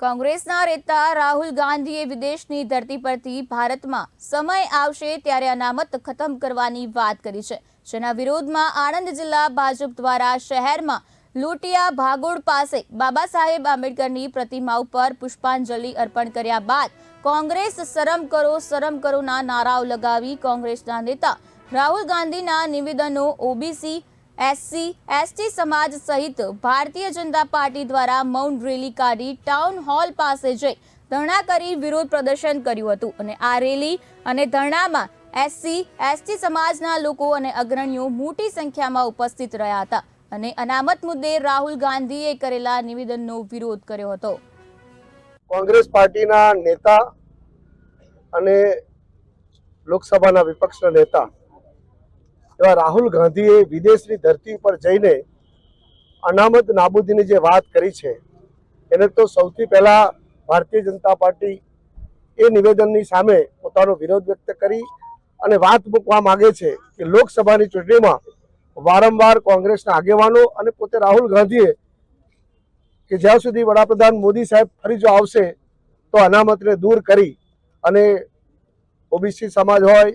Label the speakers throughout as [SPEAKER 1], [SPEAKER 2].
[SPEAKER 1] કોંગ્રેસના નેતા રાહુલ ગાંધીએ વિદેશની ધરતી પરથી ભારતમાં સમય આવશે ત્યારે અનામત ખતમ કરવાની વાત કરી છે. જેના વિરોધમાં આણંદ જિલ્લા ભાજપ દ્વારા શહેરમાં લૂંટિયા ભાગોળ પાસે બાબા સાહેબ આંબેડકરની પ્રતિમા ઉપર પુષ્પાંજલિ અર્પણ કર્યા બાદ કોંગ્રેસ શરમ કરો, શરમ કરોના નારાઓ લગાવી કોંગ્રેસના નેતા રાહુલ ગાંધીના નિવેદનો ઓબીસી એસસી એસટી સમાજ સહિત ભારતીય જનતા પાર્ટી દ્વારા મૌન રેલી કાઢી ટાઉન હોલ પાસે જઈ ધરણા કરી વિરોધ પ્રદર્શન કર્યું હતું. અને આ રેલી અને ધરણામાં એસસી એસટી સમાજના લોકો અને અગ્રણીઓ મોટી સંખ્યામાં ઉપસ્થિત રહ્યા હતા. અને અનામત મુદ્દે રાહુલ ગાંધીએ કરેલા નિવેદનનો વિરોધ કર્યો હતો.
[SPEAKER 2] કોંગ્રેસ પાર્ટીના નેતા અને લોકસભાના વિપક્ષના નેતા એવા રાહુલ ગાંધીએ વિદેશની ધરતી પર જઈને અનામત નાબૂદીની જે વાત કરી છે, એને તો સૌથી પહેલાં ભારતીય જનતા પાર્ટી એ નિવેદનની સામે પોતાનો વિરોધ વ્યક્ત કરી અને વાત મૂકવા માગે છે કે લોકસભાની ચૂંટણીમાં વારંવાર કોંગ્રેસના આગેવાનો અને પોતે રાહુલ ગાંધીએ કે જ્યાં સુધી વડાપ્રધાન મોદી સાહેબ ફરી જો આવશે તો અનામતને દૂર કરી અને ઓબીસી સમાજ હોય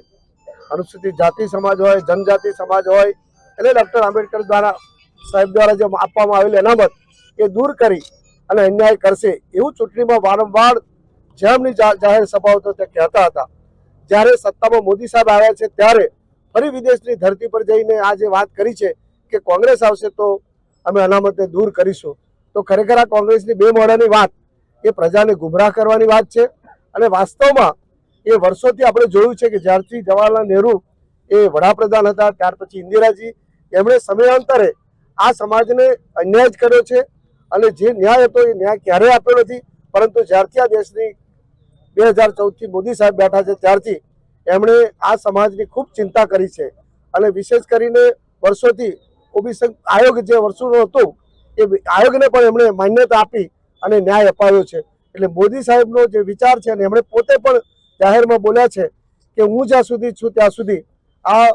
[SPEAKER 2] અનુસૂચિત જાતિ સમાજ હોય, જનજાતિ સમાજ હોય, એટલે ડૉક્ટર આંબેડકર દ્વારા સાહેબ દ્વારા જે આપવામાં આવેલી અનામત એ દૂર કરી અને અન્યાય કરશે એવું ચૂંટણીમાં વારંવાર જેમની જાહેર સભાઓ તો તે કહેતા હતા. જ્યારે સત્તામાં મોદી સાહેબ આવ્યા છે ત્યારે ફરી વિદેશની ધરતી પર જઈને આ જે વાત કરી છે કે કોંગ્રેસ આવશે તો અમે અનામતને દૂર કરીશું. તો ખરેખર આ કોંગ્રેસની બે મોડાની વાત એ પ્રજાને ગુમરાહ કરવાની વાત છે અને વાસ્તવમાં એ વર્ષોથી આપણે જોયું છે કે જ્યારથી જવાહરલાલ નહેરુ એ વડાપ્રધાન હતા, ત્યાર પછી ઇન્દિરાજી, એમણે સમયાંતરે આ સમાજને અન્યાય જ કર્યો છે અને જે ન્યાય હતો એ ન્યાય ક્યારેય આપ્યો નથી. પરંતુ જ્યારથી આ દેશની બે હજાર ચૌદથી મોદી સાહેબ બેઠા છે, ત્યારથી એમણે આ સમાજની ખૂબ ચિંતા કરી છે. અને વિશેષ કરીને વર્ષોથી ઓબીસી આયોગ જે વર્ષોનો હતો, એ આયોગને પણ એમણે માન્યતા આપી અને ન્યાય અપાયો છે. એટલે મોદી સાહેબનો જે વિચાર છે અને એમણે પોતે પણ જાહેરમાં બોલ્યા છે કે હું જ્યાં સુધી છું ત્યાં સુધી આ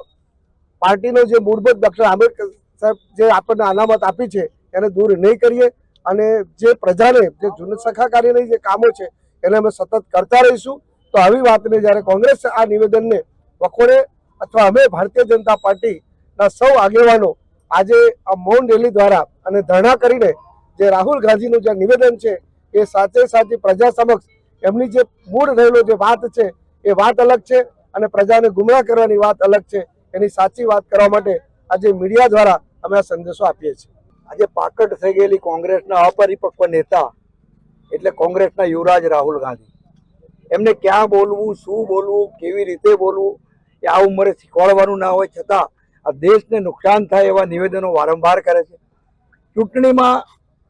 [SPEAKER 2] પાર્ટીનો જે મૂળભૂત ડૉક્ટર આંબેડકર સાહેબ જે આપણને અનામત આપી છે, એને દૂર નહીં કરીએ અને જે પ્રજાને, જે જૂન સખાકારીની જે કામો છે, એને અમે સતત કરતા રહીશું. તો આવી વાતને જ્યારે કોંગ્રેસ આ નિવેદનને વખોડે અથવા અમે ભારતીય જનતા પાર્ટીના સૌ આગેવાનો આજે આ મૌન રેલી દ્વારા અને ધરણા કરીને જે રાહુલ ગાંધીનું જે નિવેદન છે, એ સાચે સાચી પ્રજા સમક્ષ એમની જે મૂળ રહેલો જે વાત છે, એ વાત અલગ છે અને પ્રજાને ગુમરાહ કરવાની વાત અલગ છે. એની સાચી વાત કરવા માટે આજે મીડિયા દ્વારા અમે આ સંદેશો આપીએ છીએ.
[SPEAKER 3] આજે પાકટ થઈ ગયેલી કોંગ્રેસના અપરિપક્વ નેતા, એટલે કોંગ્રેસના યુવરાજ રાહુલ ગાંધી. એમને ક્યાં બોલવું, શું બોલવું, કેવી રીતે બોલવું, એ આ ઉંમરે શીખવાડવાનું ના હોય, છતાં આ દેશને નુકસાન થાય એવા નિવેદનો વારંવાર કરે છે. ચૂંટણીમાં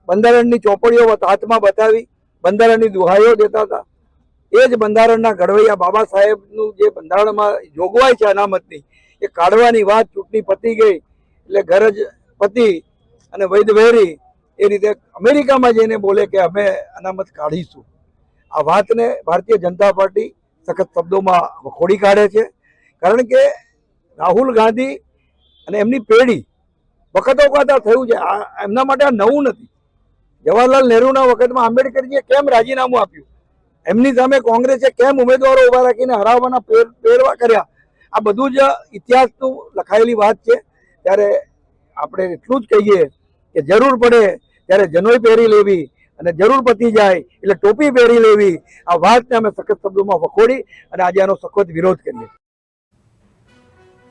[SPEAKER 3] બંધારણની ચોપડીઓ હાથમાં બતાવી બંધારણની દુહાઈઓ દેતા હતા. એ જ બંધારણના ઘડવૈયા બાબા સાહેબનું જે બંધારણમાં જોગવાઈ છે અનામતની, એ કાઢવાની વાત ચૂંટણી પતી ગઈ, એટલે ગરજ પતી અને વૈદવેરી એ રીતે અમેરિકામાં જઈને બોલે કે અમે અનામત કાઢીશું. આ વાતને ભારતીય જનતા પાર્ટી સખત શબ્દોમાં વખોડી કાઢે છે. કારણ કે રાહુલ ગાંધી અને એમની પેઢી વખતો વખત થયું છે. આ એમના માટે આ નવું નથી. જવાહરલાલ નહેરુના વખતમાં આંબેડકરજીએ કેમ રાજીનામું આપ્યું? એમની સામે કોંગ્રેસે કેમ ઉમેદવારો ઊભા રાખીને હરાવવાના પેર પેરવા કર્યા? આ બધું જ ઇતિહાસનું લખાયેલી વાત છે. ત્યારે આપણે એટલું જ કહીએ કે જરૂર પડે ત્યારે જનોઈ પહેરી લેવી અને જરૂર પતી જાય એટલે ટોપી પહેરી લેવી. આ વાતને અમે સખત શબ્દોમાં વખોડી અને આજે આનો સખત વિરોધ કરીએ.